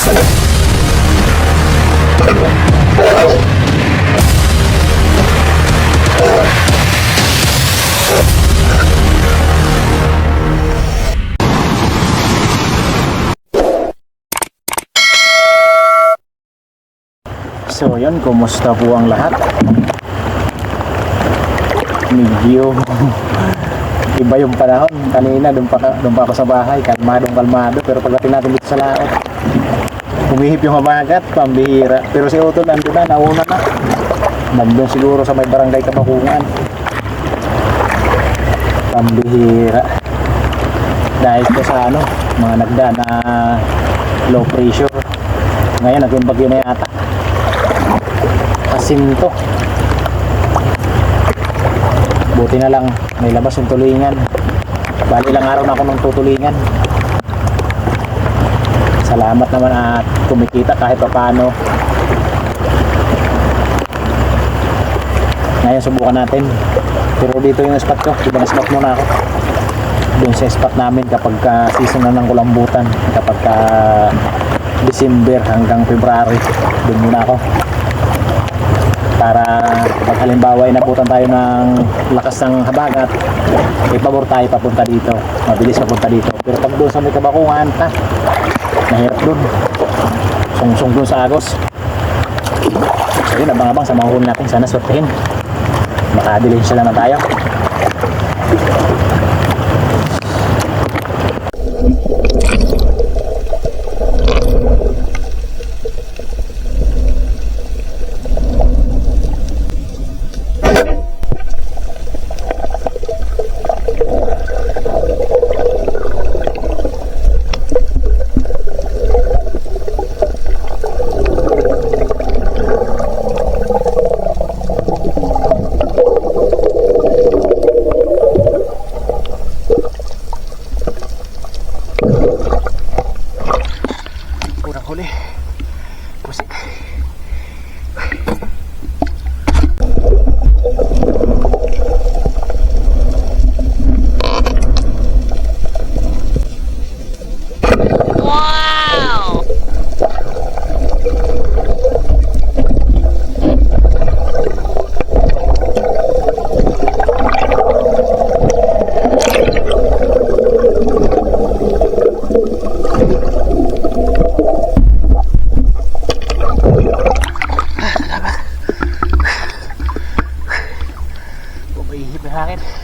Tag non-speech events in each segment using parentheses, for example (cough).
So yun, kumusta po ang lahat? Medyo iba yung panahon. Kanina doon pa, pa ako sa bahay, kalmadong kalmado. Pero pagdating natin dito sa laot, humihip yung habagat, pambihira. Pero si Utol nandun na, nauna na. Nandun siguro sa may barangay Kabakungan. Pambihira. Dahil ko sa ano, mga nagda na low pressure. Ngayon, naging bagyo na yata asinto buti na lang may labas yung tulingan bali lang araw na ako ng tutulingan salamat naman at kumikita kahit pa paano ngayon subukan natin. Pero dito yung spot ko. Ibang spot muna ako. Doon sa spot namin kapag ka season na ng kulambutan. Kapag ka December hanggang February doon muna ako. Para pag halimbawa ay nabutan tayo ng lakas ng habagat may pabor tayo papunta dito. Mabilis papunta dito. Pero pag doon sa may kabakungan ha mahirap doon sungsong doon sa agos. So yun abang-abang sa mga natin. Sana swertihin makadilin sila na tayo Bumihip na hangin.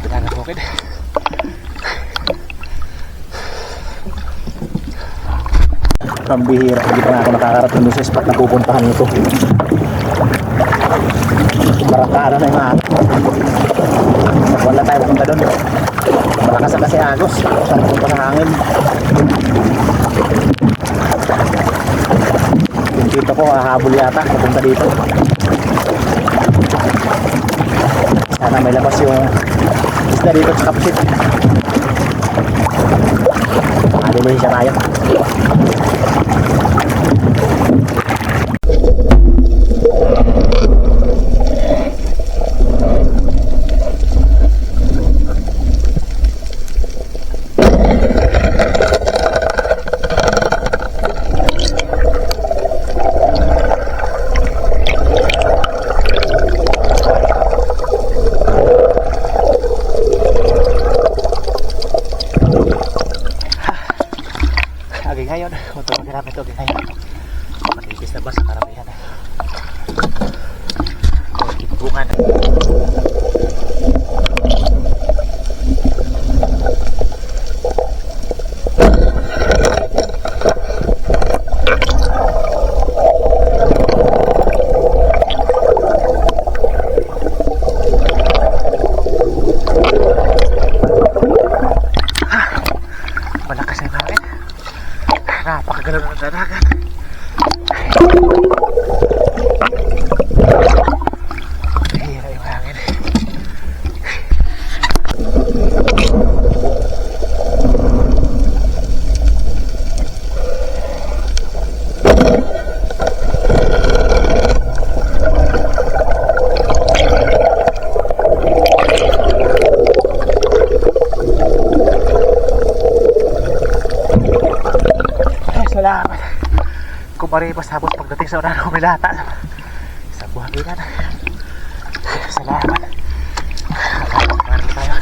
Pinanang bukid. Pambihira, hindi pa nga ako nakakarating doon sa spot na pupuntahan nito. Barakada na yung mga Wala tayo pupunta doon. Malakas na kasi agos. Saan pupunta ng hangin. Yung tito ko, hahabol yata. Pupunta dito. Sana may labas yung isda dito sa kapsit. Makalimuhin siya tayo. Agay ngayon. Ito ginamit ito. Agay ngayon. Matipis na ba sa karamihan? Bungan. galaw ng dadagan. Hira yung hangin. Ay, salamat. Tapos pagdating sa unahan humilata. Sa buhaginan. Salamat. Makakaparan tayo.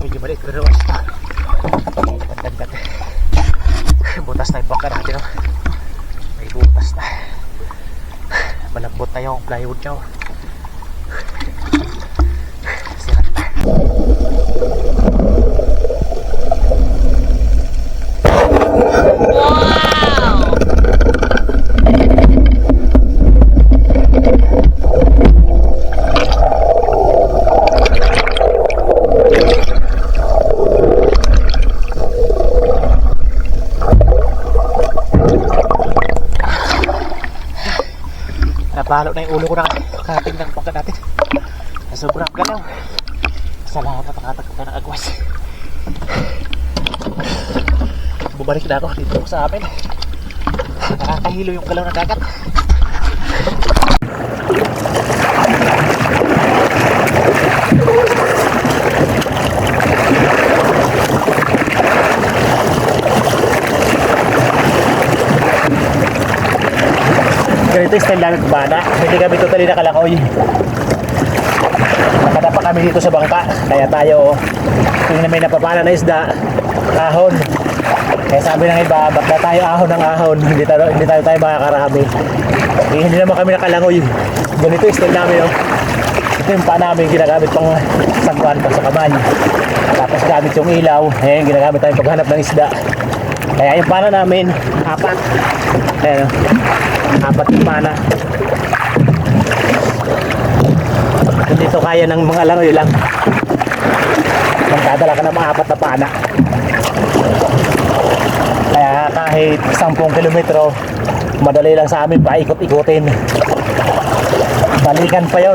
Medyo maliit pero mas ito. Dagdag. Butas na yung bangka natin. Oh. May butas na. Malambot na yung plywood niya. oh. Sirat na. Napalo na yung ulo ko ng kating ng bangka natin. Sa sobrang galaw. Salamat nakatagpo ka ng agwas. Bumalik na ako dito sa amin. Nakakahilo yung galaw ng dagat. Ganito yung style namin kumana. Hindi kami totally nakalakoy. Nakadapa kami dito sa bangka. Kaya tayo, kung may napapala na isda, ahon. Kaya sabi ng iba, ba't na tayo ahon ng ahon? (laughs) Hindi tayo, hindi tayo, tayo makakarami. Eh, hindi naman kami nakalangoy. Ganito yung style namin. Oh. Ito yung pa namin ginagamit pang sagwan pang sa kamay. Tapos gamit yung ilaw. Ayan, ginagamit tayo paghanap ng isda. Kaya yung pana namin, apat. Ayan, oh. apat yung pana. Hindi ito kaya ng mga langoy lang. Magdadala ka ng mga apat na pana. Kahit 10 kilometro, madali lang sa amin paikot-ikutin. Balikan pa yon.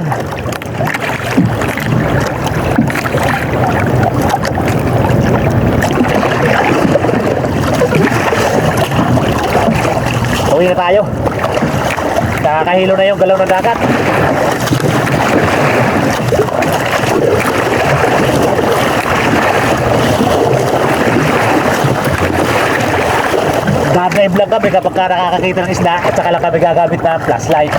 Uwi na tayo. Nakakahilo na yung galaw ng dagat. Dadrive lang kami kapag ka nakakakita ng isda at saka lang kami gagamit ng flashlight.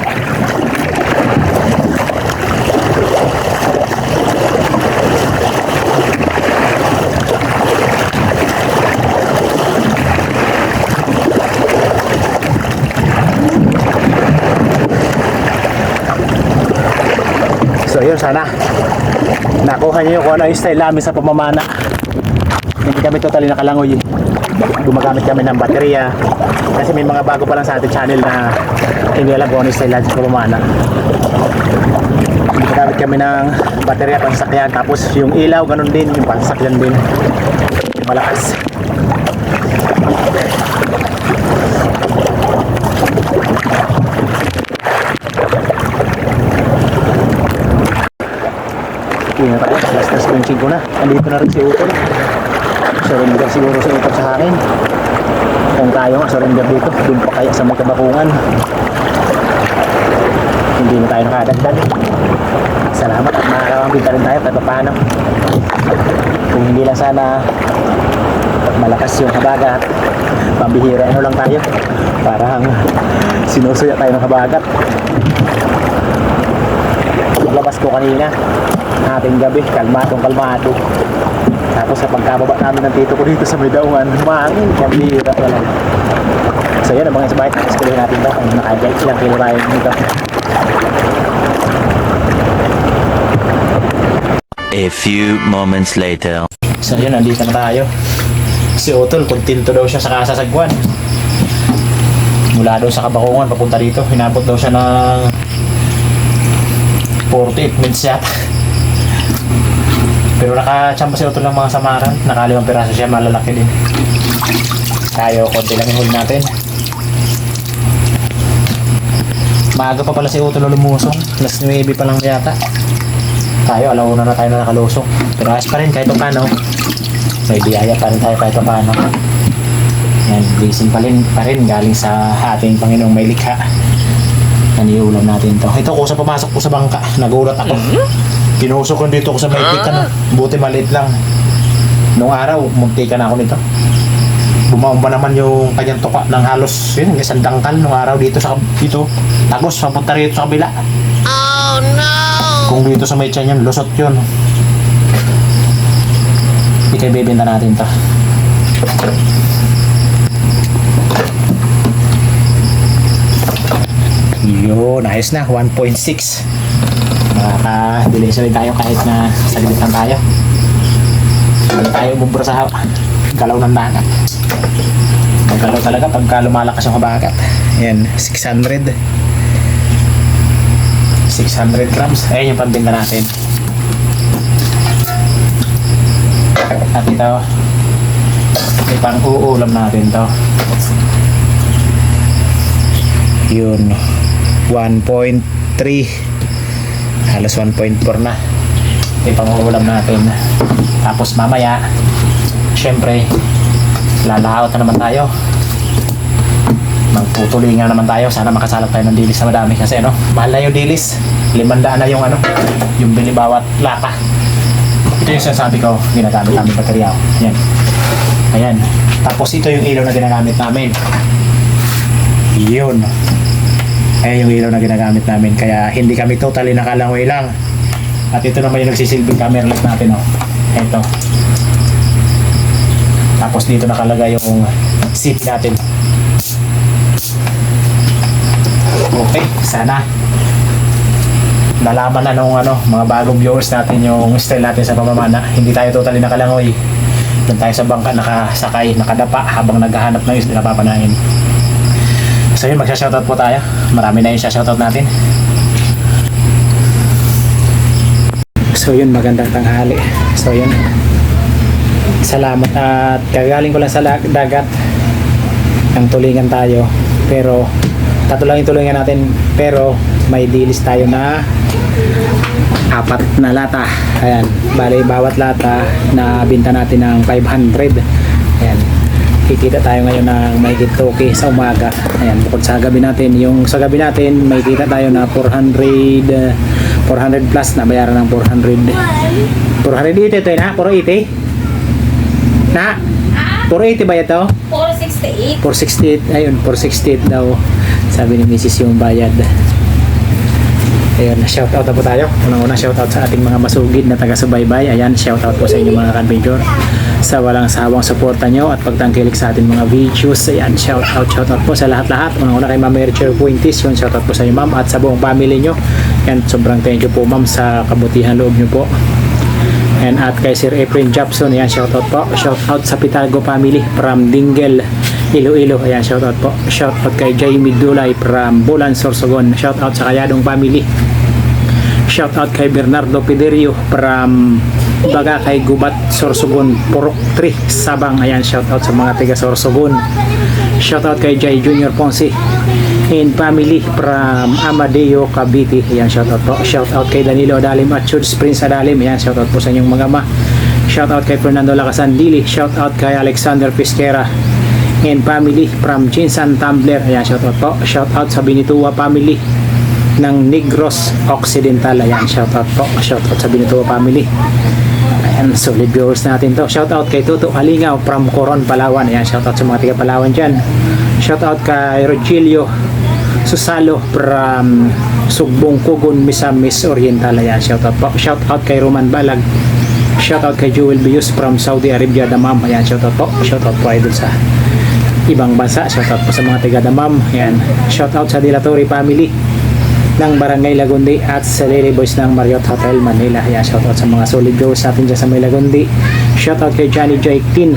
So yun sana nakuha niyo kung ano yung style namin sa pamamana. Hindi kami totally nakalangoy. Gumagamit kami ng baterya. Kasi may mga bago pa lang sa ating channel na hindi alam kung ano yung style pamamana. Gumagamit kami ng baterya pang sakyan. Tapos yung ilaw, ganun din. Yung pansakyan din. Malakas. Hindi na tayo, screenshot ko na. Andito na rin si Utol. Surrender siguro sa Utol sa hangin. Kung tayo nga, surrender dito. Doon pa kaya sa may kabakungan. Hindi na tayo nakadagdag. Salamat at makakawambing pa rin tayo kahit paano. Kung hindi lang sana malakas yung habagat, pambihira ano lang tayo. Parang sinusuya tayo ng habagat paglabas ko kanina ating gabi, kalmadong kalmado tapos sa pagkababa namin ng tito ko dito sa may daungan humangin, pambihira wala so yun ang mga sabay eskulihin natin daw kung nakadya ilang kilo tayo dito A few moments later. So yun, nandito na tayo. Si Otol, kontento daw siya sa kasasagwan. Mula daw sa Kabakungan, papunta dito. Hinabot daw siya ng 48 minutes yata. Pero nakachamba si Otol ng mga samaran. Nakalimang piraso siya, malalaki din. Tayo, konti lang yung huli natin. Maaga pa pala si Otol lumusong. Last 9 pa lang yata. Tayo, alauna na tayo na nakalusong. Pero ayos pa rin kahit pa paano. May biyaya pa rin tayo kahit pa paano. Yan, blessing pa rin, pa rin galing sa ating Panginoong may likha. Naniulam natin to. Ito, kusa pumasok ko sa bangka. Nagulat ako. Pinusok ko dito ko sa may no? Buti maliit lang. Nung araw, muntikan na ako nito. Bumaumba naman yung kanyang tuka ng halos, yun, isang dangkal nung araw dito sa dito. Tagos, papunta rito sa kabila. Kung dito sa may tiyan yun, lusot yun. Hindi kayo bibenta natin to. Yun, ayos na. 1.6. Makaka-delay rin tayo kahit na saglit lang tayo. Hindi tayo bubura sa galaw ng dagat. Magalaw talaga pagka lumalakas yung habagat. Yan, 600. 600 grams. Ayan yung pambinta natin. At ito, may pang uulam natin to. Yun. 1.3 halos 1.4 na. Yung pang-uulam natin. Tapos mamaya syempre lalaot na naman tayo. Magputulingan naman tayo. Sana makasalap tayo ng dilis na madami kasi ano mahal na yung dilis. Limandaan na yung ano yung bili bawat lata. Ito yung sinasabi ko ginagamit namin baterya. Yan ayan. Tapos ito yung ilaw na ginagamit namin. Yun Ayan yung ilaw na ginagamit namin. Kaya hindi kami totally nakalangoy lang. At ito naman yung nagsisilbing camera light natin. Oh. Ito. Tapos dito nakalagay yung seat natin. Okay, sana nalaman na nung ano, mga bagong viewers natin yung style natin sa pamamana. Hindi tayo totally nakalangoy. Doon tayo sa bangka nakasakay, nakadapa habang naghahanap ng isla na papanain. So yun, magsha-shoutout po tayo. Marami na yung shoutout natin. So yun, magandang tanghali. So yun. Salamat at kagaling ko lang sa dagat. Ang tulingan tayo. Pero, tatlo lang yung tulingan natin. Pero, may dilis tayo na apat na lata. Ayan. Bali, bawat lata na binta natin ng 500. Ayan kikita tayo ngayon ng may toke sa umaga. Ayan, bukod sa gabi natin, yung sa gabi natin, may kita tayo na 400 uh, 400 plus na bayaran ng 400. 480 ito na, 480. Na, 480 ba ito? 468. 468, ayun, 468 daw. Sabi ni Mrs. yung bayad. Ayun, shout out na po tayo. Unang-una shout out sa ating mga masugid na taga-subaybay. Ayan, shout out po sa inyo mga kanpinjor. Sa walang sawang suporta nyo at pagtangkilik sa ating mga videos. Ayan, shout out, shout out po sa lahat-lahat. Unang-una kay Ma'am Mercher Puintis. Yun, shout out po sa inyo ma'am at sa buong family nyo. Ayan, sobrang thank you po ma'am sa kabutihan loob nyo po. And at kay Sir Efren Japson, ayan, shoutout po. Shoutout sa Pitalgo family from Dingle, Iloilo. Ayan, shoutout po. Shoutout kay Jamie Dulay from Bulan, Sorsogon. Shoutout sa Kayadong family. Shoutout kay Bernardo Piderio from Baga kay Gubat, Sorsogon, Purok 3, Sabang. Ayan, shoutout sa mga taga Sorsogon. Shoutout kay Jay Junior Ponce and family from Amadeo Cavite. Ayan, shoutout po. Shoutout kay Danilo Adalim at Chuds Prince Adalim. Ayan, shoutout po sa inyong mga ma. Shoutout kay Fernando Lacasandili. Shoutout kay Alexander Pisquera and family from Chinsan Tumbler. Ayan, shoutout po. Shoutout sa Binitua family ng Negros Occidental. Ayan, shoutout po. Shoutout sa Binitua family. Ayan, solid viewers natin to. Shoutout kay Tuto Kalingaw from Coron, Palawan. Ayan, shoutout sa mga taga Palawan dyan. Shoutout kay Rogelio Susalo from Sugbong Kugon, Misamis Oriental. Ayan, shoutout po. Shoutout kay Roman Balag. Shoutout kay Jewel Bius from Saudi Arabia, Damam. Ayan, shoutout po. Shoutout po ay dun sa ibang bansa. Shoutout po sa mga taga Damam. Ayan, shoutout sa Dilatori family ng Barangay Lagundi at sa Lily Boys ng Marriott Hotel Manila. Ayan, shoutout sa mga solid viewers natin dyan sa may Lagundi. Shoutout kay Johnny J. Tin.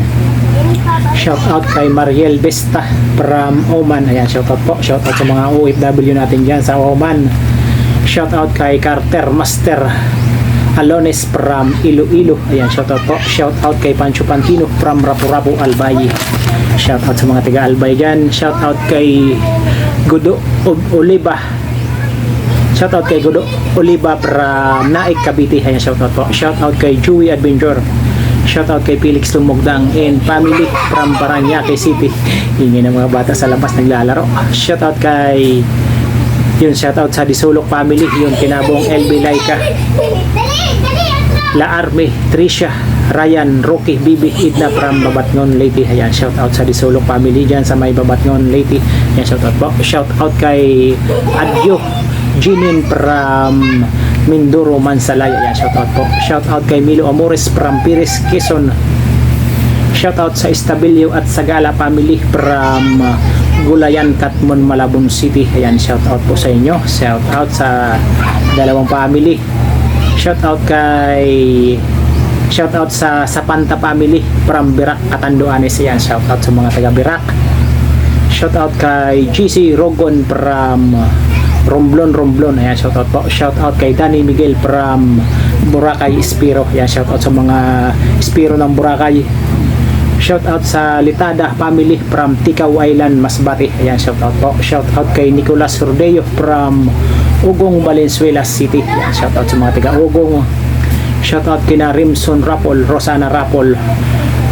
Shoutout kay Mariel Vesta from Oman. Ayan, shoutout po. Shoutout sa mga OFW natin dyan sa Oman. Shoutout kay Carter Master Alones from Iloilo. Ayan, shoutout po. Shoutout kay Pancho Pantino from Rapu-Rapu, Albay. Shoutout sa mga taga Albay dyan. Shoutout kay Gudo Oliva. Shoutout kay Gudo Oliva from Naik, Cavite. Ayan, shoutout po. Shoutout kay Chewy Adventure. Shoutout kay Felix Lumugdang and family from Paranaque City. Ingin ng mga bata sa labas naglalaro. Shoutout kay yun, shoutout sa Disulok family. Yun, kinabong LB Laika. La Arme, Trisha, Ryan, Rocky, Bibi, Idna from Babatngon, Leyte. Ayan, shout out sa Disulok family dyan sa may Babatngon, Leyte. Ayan, shout out po. Shout out kay Adyo, Jinin from Mindoro, Mansalay. Ayan, shout out po. Shout out kay Milo Amores from Pires, Quezon. Shout out sa Estabilio at Sagala family from Gulayan, Katmon, Malabon City. Ayan, shout out po sa inyo. Shout out sa dalawang family. Shout out kay Shout out sa Sapanta family from Birak, Catanduanes. Ayan, shout out sa mga taga Birak. Shout out kay GC Rogon from Romblon Romblon. Ayan, shout out po. Shout out kay Danny Miguel from Boracay Espiro. Ayan, shout out sa mga Espiro ng Boracay. Shout out sa Litada family from Tikaw Island, Masbate. Ayan, shout out po. Shout out kay Nicolas Rodeo from Ugong, Valenzuela City. Ayan, shout out sa mga taga Ugong. Shout out kina Rimson Rapol, Rosana Rapol,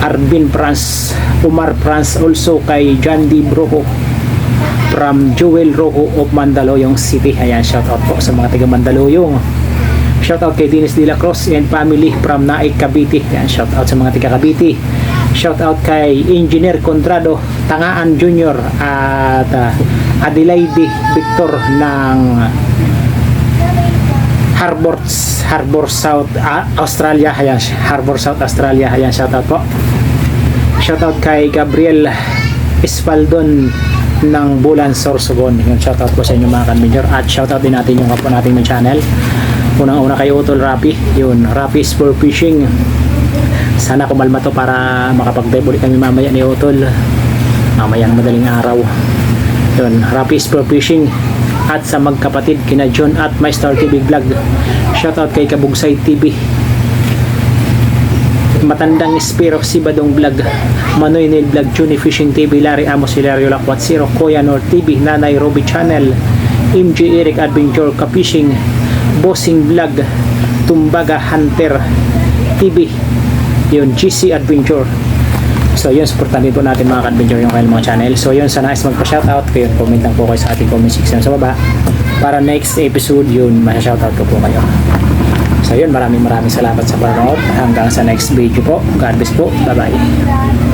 Arvin France, Umar France, also kay John D. Broho from Joel Rojo of Mandaluyong City. Ayan, shout out po sa mga taga Mandaluyong. Shout out kay Dennis De La Cruz and family from Naik, Cavite. Ayan, shout out sa mga taga Cavite. Shout out kay Engineer Contrado Tangaan Jr. at uh, Adelaide Victor ng Harbor Harbor South ah, Australia. Ayan, Harbor South Australia. Ayan, shout out po. Shout out kay Gabriel Espaldon ng Bulan Sorsogon. Yun, shout out po sa inyo mga kanminyor. At shout out din natin yung kapwa natin ng channel. Unang-una kay Utol Rapi. Yun, Rapi Sport Fishing. Sana kumalma to para makapag-dive ulit kami mamaya ni Utol. Mamaya ng madaling araw. Yun, Rapi Sport Fishing at sa magkapatid kina John at My Star TV Vlog. Shoutout kay Kabugsay TV. Matandang Espiro si Badong Vlog, Manoy Neil Vlog, Juni Fishing TV, Larry Amos, Hilario Lakwat, Zero, Koya Nor TV, Nanay Roby Channel, MJ Eric Adventure, Kapishing, Bossing Vlog, Tumbaga Hunter TV, yun, GC Adventure. So yun, supportan din po natin mga ka-adventure yung kanilang mga channel. So yun, sana is magpa-shoutout kayo. Comment lang po kayo sa ating comment section sa baba. Para next episode yun, masya-shoutout ko po kayo. So yun, maraming maraming salamat sa panonood. Hanggang sa next video po. God bless po. Bye-bye.